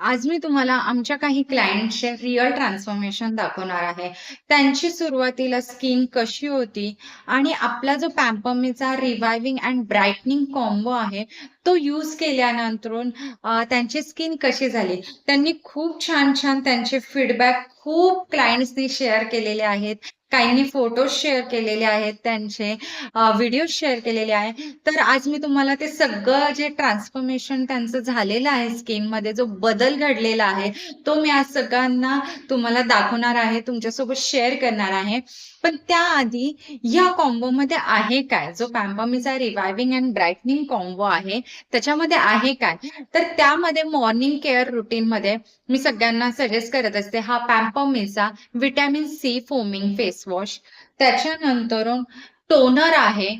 आज मी तुम्हाला आमच्या काही क्लायंटचे रिअल ट्रान्सफॉर्मेशन दाखवणार आहे. त्यांची सुरुवातीला स्किन कशी होती आणि आपला जो पॅम्पमीचा रिवायविंग अँड ब्राईटनिंग कॉम्बो आहे, तो यूज केल्यानंतर त्यांची स्किन कशी झाली. त्यांनी खूप छान-छान त्यांचे फीडबॅक खूप क्लायंट्सनी शेअर केलेले आहेत. काहींनी फोटो शेअर केलेले आहेत त्यांचे, व्हिडिओ शेअर केलेले आहे. तर आज मी तुम्हाला ते सगळं जे ट्रान्सफॉर्मेशन त्यांचं झालेलं आहे स्किनमध्ये, जो बदल घडलेला आहे, तो मी आज सगळ्यांना तुम्हाला दाखवणार आहे, तुमच्यासोबत शेअर करणार आहे. पण त्याआधी या कॉम्बोमध्ये आहे काय? जो पॅम्पमीचा रिवायविंग अँड ब्राईटनिंग कॉम्बो आहे, त्याच्यामध्ये आहे काय? तर त्यामध्ये मॉर्निंग केअर रुटीनमध्ये मी सगळ्यांना सजेस्ट करत असते हा पॅम्पमीचा vitamin C foaming face wash. त्याच्यानंतर टोनर आहे.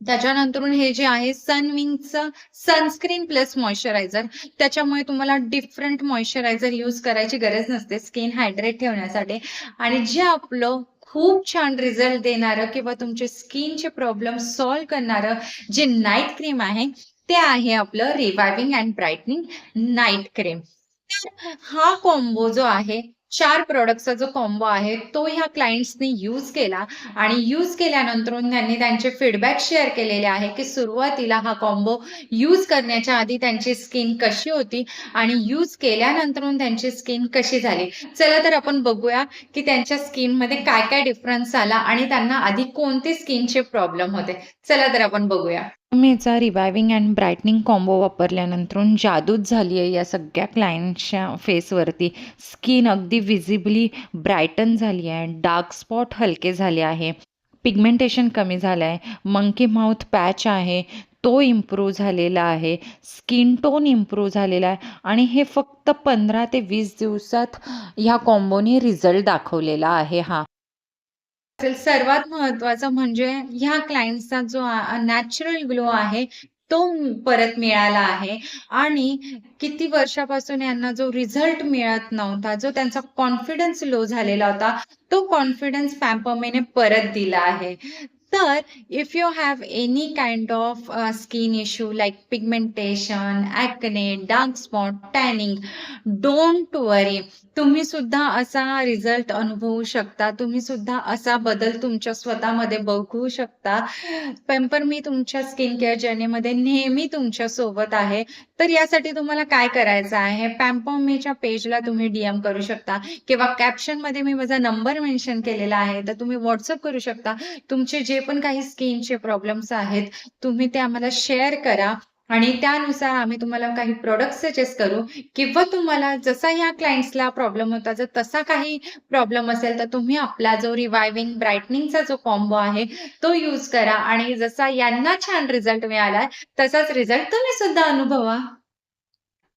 त्याच्यानंतर हे जे आहे सनविंगचं सनस्क्रीन प्लस मॉइश्चरायझर. त्याच्यामुळे तुम्हाला डिफरंट मॉइश्चरायझर यूज करायची गरज नसते स्किन हायड्रेट ठेवण्यासाठी आणि जे आपलं खूप छान रिझल्ट देणारं किंवा तुमचे स्किनचे प्रॉब्लेम सॉल्व्ह करणारं जे नाईट क्रीम आहे, ते आहे आपलं reviving and brightening night cream. तर हा कॉम्बो जो आहे, चार प्रोडक्टचा जो कॉम्बो आहे, तो ह्या क्लायंट्सनी यूज केला आणि यूज केल्यानंतर त्यांनी त्यांचे फीडबॅक शेअर केलेले आहे, की सुरुवातीला हा कॉम्बो यूज करण्याच्या आधी त्यांची स्किन कशी होती आणि यूज केल्यानंतर त्यांची स्किन कशी झाली. चला तर आपण बघूया, की त्यांच्या स्किनमध्ये काय-काय डिफरन्स आला आणि त्यांना आधी कोणते स्किनचे प्रॉब्लेम होते. चला तर आपण बघूया. पॅम्पमीचा रिवायविंग अँड ब्राईटनिंग कॉम्बो वापरल्यानंतरून जादूच झाली आहे या सगळ्या क्लायंटच्या फेसवरती. स्किन अगदी व्हिजिबली ब्राईटन झाली आहे. डार्क स्पॉट हलके झाले आहे. पिगमेंटेशन कमी झालं आहे. मंकी माउथ पॅच आहे, तो इम्प्रूव्ह झालेला आहे. स्किन टोन इम्प्रूव्ह झालेला आहे आणि हे फक्त 15 ते वीस दिवसात ह्या कॉम्बोने रिझल्ट दाखवलेला आहे हा. सर्वात महत्वाचं म्हणजे ह्या क्लायंटचा जो नॅचरल ग्लो आहे, तो परत मिळाला आहे आणि किती वर्षापासून यांना जो रिझल्ट मिळत नव्हता, जो त्यांचा कॉन्फिडन्स लो झालेला होता, तो कॉन्फिडन्स पॅम्पमेने परत दिला आहे. तर if you have any kind of skin issue like pigmentation, acne, dark spot, tanning, don't worry. तुम्ही सुद्धा असा रिझल्ट अनुभवू शकता. तुम्ही सुद्धा असा बदल तुमच्या स्वतःमध्ये बघू शकता. पेम्परमी तुमच्या स्किन केअर जर्नीमध्ये नेहमी तुमच्यासोबत आहे. तर यासाठी तुम्हाला काय करायचं आहे, पॅम्पॉमेच्या पेजला तुम्ही डीएम करू शकता. किंवा कॅप्शनमध्ये मी माझा नंबर मेन्शन केलेला आहे, तर तुम्ही व्हॉट्सअप करू शकता. तुमचे जे पण काही स्किनचे प्रॉब्लेम्स आहेत, तुम्ही ते आम्हाला शेअर करा. आणि त्यानुसार आम्ही तुम्हाला काही प्रॉडक्ट सजेस्ट करू किंवा तुम्हाला जसा या क्लायंट्सला प्रॉब्लेम होता, जर तसा काही प्रॉब्लेम असेल, तर तुम्ही आपला जो रिवायविंग ब्राईटनिंगचा जो कॉम्बो आहे, तो यूज करा आणि जसा यांना छान रिझल्ट मिळालाय, तसाच रिझल्ट तुम्ही सुद्धा अनुभवा.